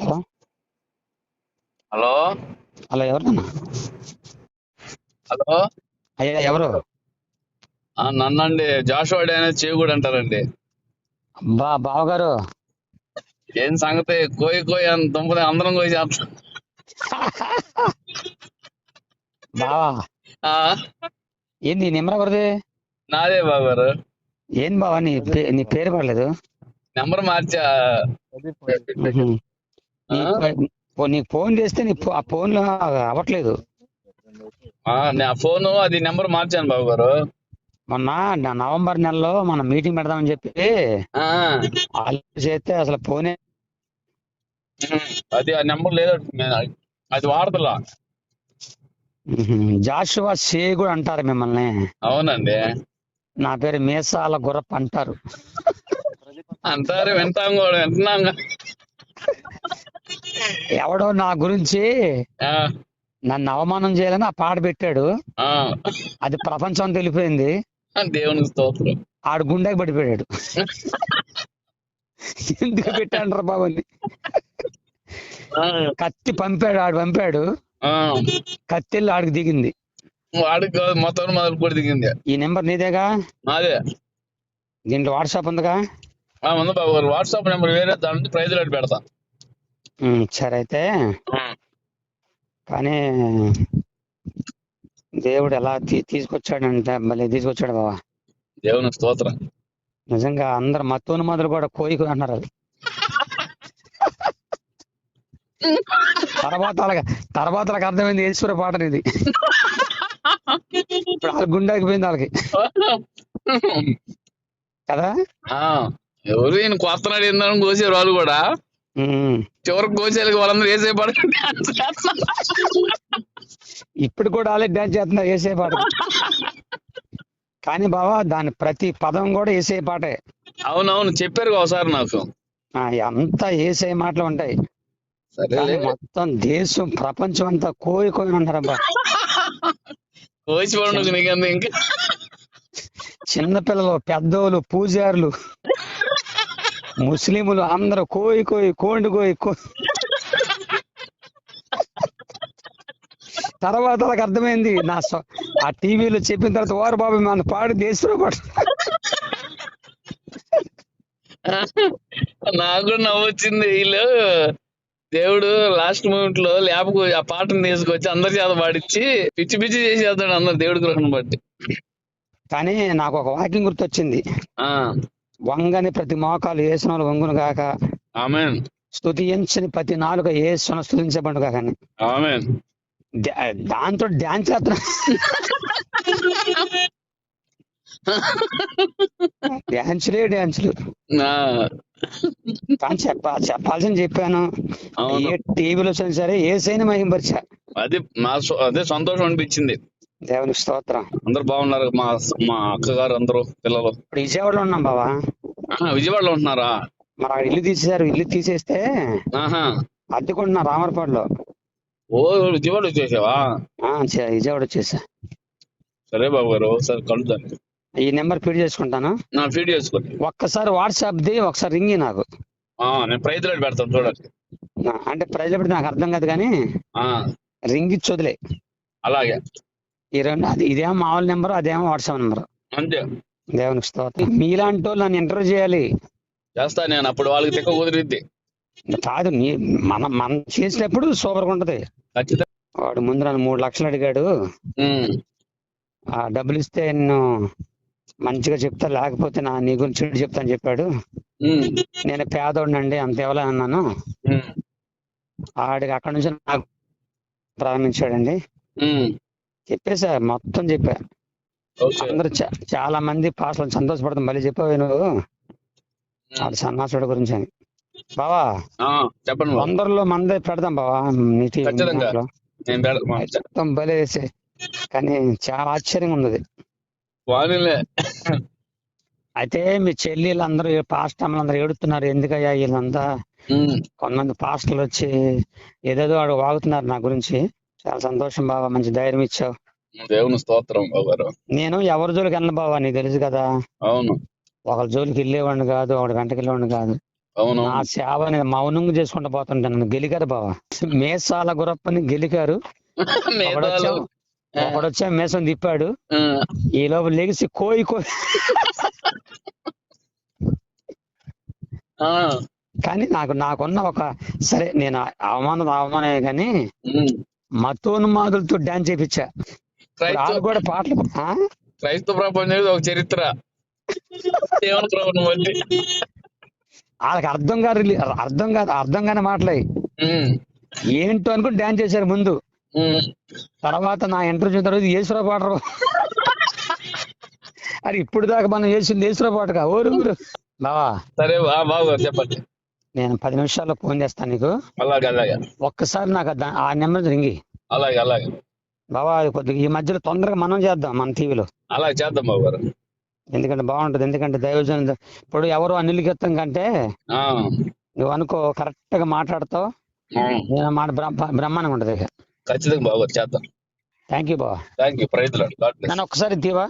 Hello hello hello ఎవరన్నా hello అయ్యా ఎవరు? నన్నండి జాషువాడి అనేది చేగుడు అంటారండి. బా బావగారు. ఏం సంగతి? కోయి కోయి అని దుంపది అందరం కోయి చేస్తాం. బావా? ఆ, ఏంది నీ నెంబర్ ఎవరిది? నాదే బాబు గారు ఏం బావా నీ పే- నీ పేరు పడలేదు నెంబర్ మార్చా. ఉహు. నీ- నీకు ఫోన్ చేస్తే నీ ఆ ఫోన్లో అవ్వట్లేదు ఆ, నా ఫోను అది నెంబర్ మార్చాను బాబు గారు మొన్న నవంబర్ నెలలో మనం మీటింగ్ పెడదామని చెప్పి చేస్తే అసలు ఫోనే. అది ఆ నెంబర్ లేదు అది వాడతలా. జాషువా షేగుడు అంటారు మిమ్మల్ని అవునండి నా పేరు మీసాల గుర్రప్ అంటారు అంటారు వింటాం కూడా వింటున్నాం. ఎవడో నా గురించి నన్ను అవమానం చేయాలని ఆ పాట పెట్టాడు. అది ప్రపంచం తెలిపోయింది దేవునికి స్తోత్రం. ఆడు గుండెకి పడిపోయాడు. ఎందుకు పెట్టాడు బాబు అని. ఆ, కత్తి పంపాడు ఆడు పంపాడు. ఆ. కత్తిల్లు ఆడికి దిగింది. వాడికి మొత్తం మొదలు కూడా దిగింది. ఈ నెంబర్ నీదేగా? నాదే. దీంట్లో వాట్సాప్ ఉందిగా? ఉంది బాబు గారు వాట్సాప్ నెంబర్ వేరే దాని నుంచి ప్రైజ్ పెడతా. సరే అయితే కానీ దేవుడు ఎలా తీసుకొచ్చాడంటే మళ్ళీ తీసుకొచ్చాడు బాబా దేవునికి స్తోత్రం. నిజంగా అందరు మత్తోని మొదలు కూడా కోయికు అంటున్నారు అది. తర్వాత తర్వాత అర్థమైంది ఈశ్వర పాట ఇది ఇప్పుడు గుండెకి పోయింది వాళ్ళకి. కదా? ఎవరు ఈయన ఏందని కోసారు వాళ్ళు కూడా. చివరికి కోసేళ్ళకి వాళ్ళందరూ వేసే పడ ఇప్పుడు కూడా వాళ్ళే డాన్స్ చేస్తున్నారు వేసే పాట. కానీ బావా దాని ప్రతి పదం కూడా వేసే పాటే. అవునవును చెప్పారు ఒకసారి నాకు. ఆ, అంతా వేసే మాటలు ఉంటాయి. మొత్తం దేశం ప్రపంచం అంతా కోయి కోయి అంటారబ్బా కోసి పడు నీకంత ఇంకా చిన్నపిల్లలు పెద్దోళ్ళు పూజారులు. ముస్లింలు అందరూ కోయి కోయి కోండి కోయి కో తర్వాత వాళ్ళకి అర్థమైంది నా ఆ టీవీలో చెప్పిన తర్వాత వారు బాబు మన పాడు దేశంలో పాడు. నాకు కూడా నవ్వు వచ్చింది వీళ్ళు. దేవుడు లాస్ట్ మూమెంట్లో లేపకు ఆ పాటను తీసుకొచ్చి అందరి చేత పాడించి పిచ్చి పిచ్చి చేసేస్తాడు అందరు దేవుడి గ్రహణం బట్టి. కానీ నాకు ఒక వాక్యం గుర్తొచ్చింది. ఆ. వంగని ప్రతి మోకాలు ఏసున వంగును కాక ఆమెన్. స్తుతించని ప్రతి నాలుక ఏసున స్తుతించబడు కాక దాంతో డాన్స్ చేస్తున్నా. ఆ, కానీ చెప్ప చెప్పాల్సింది చెప్పాను. ఏ టీవీలో వచ్చినా సరే ఏ సైన్ మహింపరిచా. అది మా అదే సంతోషం అనిపించింది. దేవుని స్తోత్రం. అందరు బాగున్నారు మా మా అక్కగారు అందరూ పిల్లలు. ఇప్పుడు విజయవాడలో ఉన్నాం బావా. విజయవాడలో ఉంటున్నారా? మరి అక్కడ ఇల్లు తీసేశారు ఇల్లు తీసేస్తే ఆహా. అద్దెకుంటున్నా రామర్పాడులో. ఓ విజయవాడ వచ్చేసావా? ఆ, చే- విజయవాడ వచ్చేసా. సరే బాబు గారు ఒకసారి కలుద్దాం. ఈ నెంబర్ ఫీడ్ చేసుకుంటాను. నా ఫీడ్ చేసుకోండి. ఒక్కసారి వాట్సాప్ ది ఒకసారి రింగి నాకు. ఆ, నేను ప్రైజ్ రేట్ పెడతాను చూడండి. అంటే ప్రజలు పెడితే నాకు అర్థం కాదు కానీ ఆ, రింగ్ ఇచ్చి వదిలే. అలాగే. ఈ రెండు అది ఇదేమో మామూలు నెంబర్ అదేమో వాట్సాప్ నెంబర్. అంతే. దేవునికి స్తోత్రం. మీలాంటి వాళ్ళు నన్ను ఇంటర్వ్యూ చేయాలి. చేస్తా నేను అప్పుడు వాళ్ళకి తిక్క కుదిరిద్ది. కాదు నీ మనం మనం చేసేటప్పుడు సూపర్గా ఉంటది. ఖచ్చితంగా. వాడు ముందు నన్ను మూడు లక్షలు అడిగాడు. ఆ డబ్బులు ఇస్తే నేను మంచిగా చెప్తా లేకపోతే నా నీ గురించి చెడు చెప్తాను చెప్పాడు. నేను పేదోడినండి అంత ఇవ్వలే అన్నాను. ఆడికి అక్కడ నుంచి నాకు ప్రారంభించాడండి. చెప్పేసా మొత్తం చెప్పా. అందరూ చాలా మంది పాటలు సంతోషపడతాం మళ్ళీ చెప్పావు నువ్వు? సన్నాసుడు గురించి అని. బావా చెప్పండి అందరిలో మందే పెడదాం బావా నీటి మొత్తం భలే వేసే కానీ చాలా ఆశ్చర్యంగా ఉన్నది. అయితే మీ చెల్లెళ్ళు అందరూ పాస్టర్లు అందరూ ఏడుతున్నారు. ఎందుకయ్యా వీళ్ళంతా? కొంతమంది పాస్టర్లు వచ్చి ఏదేదో వాడు వాగుతున్నారు నా గురించి. చాలా సంతోషం బావా మంచి ధైర్యం ఇచ్చావు. దేవుని స్తోత్రం బాబు గారు. నేను ఎవరి జోలికి వెళ్ళను బావా నీకు తెలుసు కదా. అవును. ఒకరి జోలికి వెళ్ళేవాడిని కాదు ఒకటి గంటకి వెళ్ళేవాడిని కాదు. అవును. నా సేవ అనేది మౌనంగా చేసుకుంటూ పోతుంటాను గెలికారు బావా. మేసాల గురప్పని గెలికారు. ఒకడొచ్చా ఒకడొచ్చా మేసం తిప్పాడు. ఆ, ఈ లోపల లెగిసి కోయి కోయి. ఆ, కానీ నాకు నాకున్న ఒక సరే నేను అవమానం అవమానమే కానీ. మతోన్మాదులతో డాన్స్ చేయించా వాళ్ళు కూడా పాటలు? క్రైస్తవ ప్రపంచం ఒక చరిత్ర. దేవుని వాళ్ళకి అర్థం కాదు అర్థం కాదు అర్థం కాని మాటలే. ఏంటో అనుకుని డాన్స్ చేశారు ముందు. తర్వాత నా ఇంటర్వ్యూ తర్వాత యేసురావు పాటరు అది ఇప్పుడు దాకా మనం చేసింది ఓరు ఊరు. బావా సరే బాబు చెప్పండి. నేను పది నిమిషాల్లో ఫోన్ చేస్తాను నీకు. అలాగే అలాగే. ఒక్కసారి నాకు ఆ దా- ఆ నెంబర్ రింగి అలాగే అలాగే. బావా అది కొద్దిగా ఈ మధ్యలో తొందరగా మనం చేద్దాం మన టీవీలో. అలాగే చేద్దాం బాబు గారు. ఎందుకంటే బాగుంటది ఎందుకంటే దైవజన ఇప్పుడు ఎవరు అనిల్ గీతం కంటే ఆ, నువ్వు అనుకో కరెక్ట్గా మాట్లాడతావు. ఆ, నేను మాట బ్రహ్మ- బ్రహ్మాండంగా ఉంటది ఖచ్చితంగా బాబు గారు చేద్దాం. థ్యాంక్ యూ బావా. Thank you praise Lord. God bless నన్ను ఒక్కసారి తీవా?